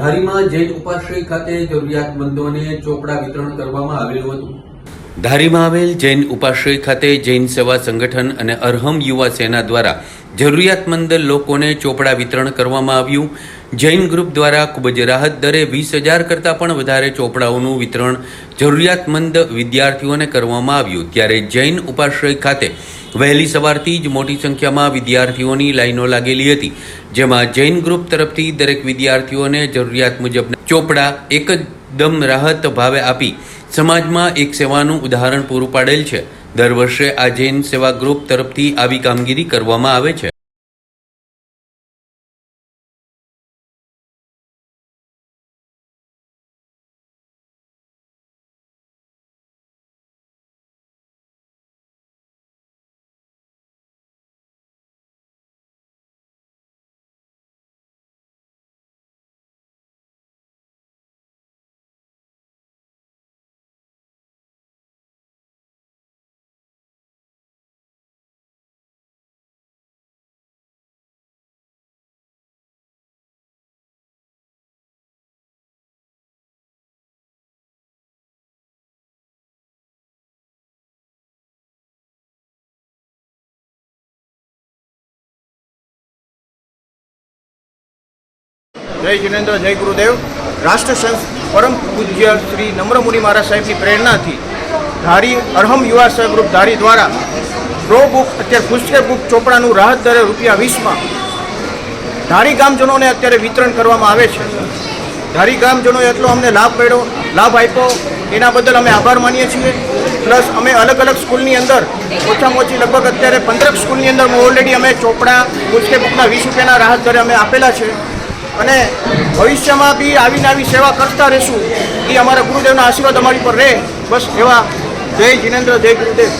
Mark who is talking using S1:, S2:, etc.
S1: ધારીમાં જૈન ઉપાશ્રય ખાતે જરૂરિયાતમંદોને ચોપડા વિતરણ કરવામાં આવેલું હતું. ધારીમાં આવેલ જૈન ઉપાશ્રય ખાતે જૈન સેવા સંગઠન અને અરહમ યુવા સેના દ્વારા જરૂરિયાતમંદ લોકોને ચોપડા વિતરણ કરવામાં આવ્યું. જૈન ગ્રુપ દ્વારા ખૂબ જ રાહત દરે વીસ હજાર કરતાં પણ વધારે ચોપડાઓનું વિતરણ જરૂરિયાતમંદ વિદ્યાર્થીઓને કરવામાં આવ્યું. ત્યારે જૈન ઉપાશ્રય ખાતે વહેલી સવારથી જ મોટી સંખ્યામાં વિદ્યાર્થીઓની લાઈનો લાગેલી હતી, જેમાં જૈન ગ્રુપ તરફથી દરેક વિદ્યાર્થીઓને જરૂરિયાત મુજબ ચોપડા એકદમ રાહત ભાવે આપી સમાજમાં એક સેવાનું ઉદાહરણ પૂરું પાડેલ છે. દર વર્ષે આ જૈન સેવા ગ્રુપ તરફથી આવી કામગીરી કરવામાં આવે છે.
S2: જય જિનેન્દ્ર, જય ગુરુદેવ. રાષ્ટ્ર સંત પરમ પૂજ્ય શ્રી નમ્રમુનિ મહારાજ સાહેબની પ્રેરણાથી ધારી અરહમ યુવા સાહેબ ગ્રુપ ધારી દ્વારા પ્રો બુક અત્યારે પુસ્તક બુક ચોપડાનું રાહત દરે રૂપિયા વીસમાં ધારી ગામજનોને અત્યારે વિતરણ કરવામાં આવે છે. ધારી ગામજનોએ એટલો અમને લાભ મળ્યો લાભ આપ્યો. એના બદલ અમે આભાર માનીએ છીએ. પ્લસ અમે અલગ અલગ સ્કૂલની અંદર ઓછામાં ઓછી લગભગ અત્યારે પંદરક સ્કૂલની અંદર ઓલરેડી અમે ચોપડા પુસ્તક બુકના વીસ રૂપિયાના રાહત દરે અમે આપેલા છે. અને ભવિષ્યમાં બી આવીને આવી સેવા કરતા રહેશું. એ અમારા ગુરુદેવના આશીર્વાદ અમારી પર રહે. બસ એવા જય જિનેન્દ્ર, જય ગુરુદેવ.